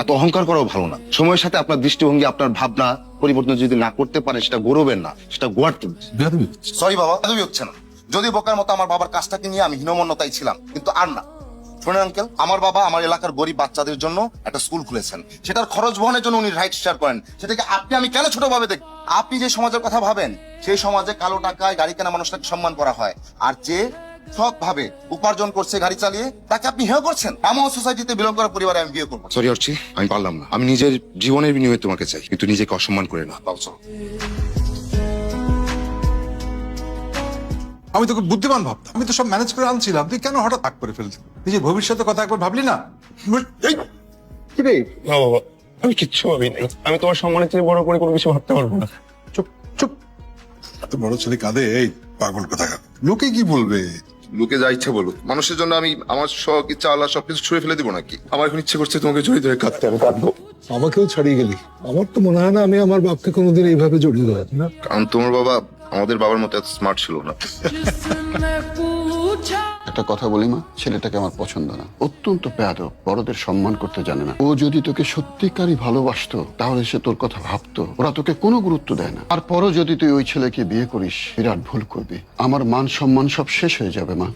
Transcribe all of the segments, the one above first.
এত অহংকার করাও ভালো না। সময়ের সাথে আপনার দৃষ্টিভঙ্গি আপনার ভাবনা পরিবর্তন যদি না করতে পারেন সেটা গৌরবের না সেটা গোয়ার সরি বাবা হচ্ছে না। যদি বোকার মতো আমার বাবার কাজটাকে নিয়ে আমি হীনমন্যতাই ছিলাম কিন্তু আর না। শোনেন আঙ্কেল আমার বাবা আমার এলাকার গরিব বাচ্চাদের জন্য একটা স্কুল খুলেছেন। সেটার খরচ বহনের জন্য উনি রাইট শেয়ার করেন। সেটাকে আপনি আমি কেন ছোটভাবে দেখ আপনি যে সমাজের কথা ভাবেন সেই সমাজে কালো টাকায় গাড়ি কেনা মানুষটাকে সম্মান করা হয়। আর যে সৎ ভাবে উপার্জন করছে গাড়ি চালিয়ে তাকে আপনি হেয় করছেন? এমন সোসাইটিতে বিলং করা পরিবারে আমি বিয়ে করব। সরি অর্চি আমি পারলাম না। আমি নিজের জীবনের বিনিময়ে তোমাকে চাই কিন্তু নিজেকে অসম্মান করে না। চলো। আমি তোকে বুদ্ধিমান ভাবতাম। আমি তো সব ম্যানেজ করে আনছিলাম। তুই কেন হঠাৎ করে ফেলছিস? নিজের ভবিষ্যতের কথা একবার ভাবলি না? কি রে? না বাবা আমি কিচ্ছু ভাবি নাই আমি তোমার সম্মানের চেয়ে বড় করে কোনো কিছু ভাবতে পারব না। চুপ চুপ। এত বড় ছেলে কাঁদে এই পাগল কথা লোকে কি বলবে? লোকে যা ইচ্ছা বলুক। মানুষের জন্য আমি আমার শখ ইচ্ছা আল্লাহ সবকিছু ছুঁড়ে ফেলে দিব নাকি? আমার এখন ইচ্ছে করছে তোমাকে জড়িয়ে ধরে কাঁদতে আমি কাঁদবো। আমাকেও ছাড়িয়ে গেলি। আমার তো মনে হয় না আমি আমার বাপকে কোনোদিন এইভাবে জড়িয়ে দেবো না। কারণ তোমার বাবা আমাদের বাবার মতো এত স্মার্ট ছিল না। একটা কথা বলি মা, ছেলেটাকে আমার পছন্দ না। অত্যন্ত প্যাদ বড়দের সম্মান করতে জানে না। ও যদি তোকে সত্যিকারই ভালোবাসত, তাহলে সে তোর কথা ভাবতো। ওরা তোকে কোনো গুরুত্ব দেয় না। আর পরও যদি তুই ওই ছেলেকে বিয়ে করিস, বিরাট ভুল করবি। আমার মান সম্মান সব শেষ হয়ে যাবে মা।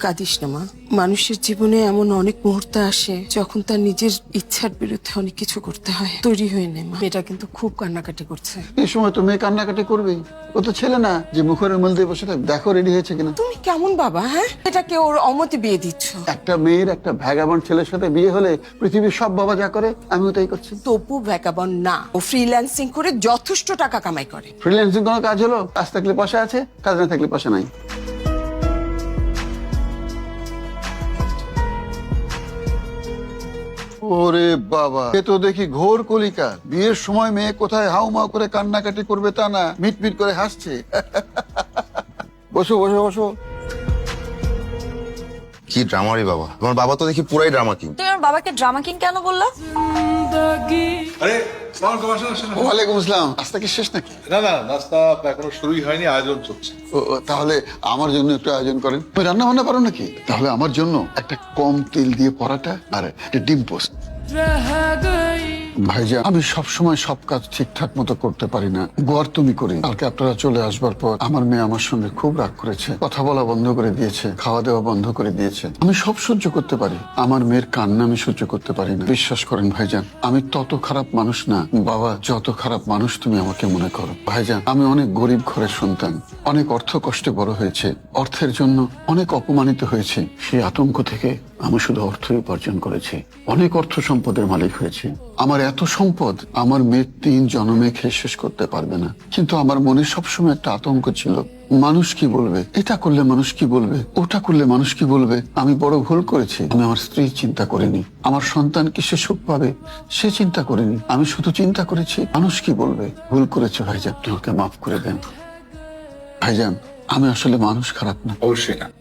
কাঁদিস না মা। মানুষের জীবনে এমন অনেক মুহূর্ত আসে যখন তার নিজের ইচ্ছার বিরুদ্ধে অনেক কিছু করতে হয়। তৈরি হয়ে নে মা। মেয়েটা কিন্তু খুব কান্নাকাটি করছে। এই সময় তো মেয়ে কান্নাকাটি করবে। ও তো ছেলে না যে মুখের মধ্যে বসে থাক দেখো রেডি হয়েছে কিনা? তুমি কেমন বাবা হ্যাঁ? এটাকে ওর অমতে বিয়ে দিচ্ছ। একটা মেয়ের একটা ভ্যাগাবন ছেলের সাথে বিয়ে হলে পৃথিবীর সব বাবা যা করে আমিও তাই করছি। তপু ভ্যাগাবন না। ও ফ্রিল্যান্সিং করে যথেষ্ট টাকা কামাই করে। ফ্রিল্যান্সিং কোনো কাজ হলো? কাজ থাকলে পয়সা আছে কাজ না থাকলে পয়সা নাই। ওরে বাবা। এ তো দেখি ঘোর কলিকা। বিয়ের সময় মেয়ে কোথায় হাউমাউ করে কান্নাকাটি করবে তা না, মিটমিট করে হাসছে। বসো বসো বসো। কি ড্রামারি বাবা। তোমার বাবা তো দেখি পুরাই ড্রামা কিং তুই আমার বাবাকে ড্রামা কিং কেন বললা? ওয়ালাইকুম কি শেষ নাকি? এখনও শুরুই হয়নি আয়োজন চলছে। তাহলে আমার জন্য একটু আয়োজন করেন। তুমি রান্না বান্না নাকি? তাহলে আমার জন্য একটা কম তেল দিয়ে পরাটা আর একটা ডিম পোস্ট। ভাইজান, আমি সব সময় সব কাজ ঠিকঠাক মতো করতে পারি না। গোয়ার তুমি করি। কালকে আপনারা চলে আসবার পর আমার মেয়ে আমার সঙ্গে খুব রাগ করেছে। কথা বলা বন্ধ করে দিয়েছে, খাওয়া দাওয়া বন্ধ করে দিয়েছে। আমি সব সহ্য করতে পারি। আমার মেয়ের কান্না আমি সহ্য করতে পারি না। বিশ্বাস করেন ভাইজান, আমি তত খারাপ মানুষ না। বাবা, যত খারাপ মানুষ তুমি আমাকে মনে করো। ভাইজান, আমি অনেক গরিব ঘরের সন্তান। অনেক অর্থ কষ্টে বড় হয়েছে। অর্থের জন্য অনেক অপমানিত হয়েছে। সেই আতঙ্ক থেকে আমি শুধু অর্থই উপার্জন করেছি। অনেক অর্থ সম্পদের মালিক হয়েছি। আমার এত সম্পদ, আমার মেয়ের তিন জন্মে খেয়ে শেষ করতে পারবে না। কিন্তু আমার মনে সবসময় একটা আতঙ্ক ছিল। মানুষ কি বলবে? এটা করলে মানুষ কি বলবে? ওটা করলে মানুষ কি বলবে? আমি বড় ভুল করেছি। আমি আমার স্ত্রীর চিন্তা করিনি। আমার সন্তান কি সে সুখ পাবে? সে চিন্তা করিনি। আমি শুধু চিন্তা করেছি, মানুষ কি বলবে? ভুল করেছে ভাইজান। তোমাকে মাফ করে দেন। ভাইজান, আমি আসলে মানুষ খারাপ না। অবশ্যই না।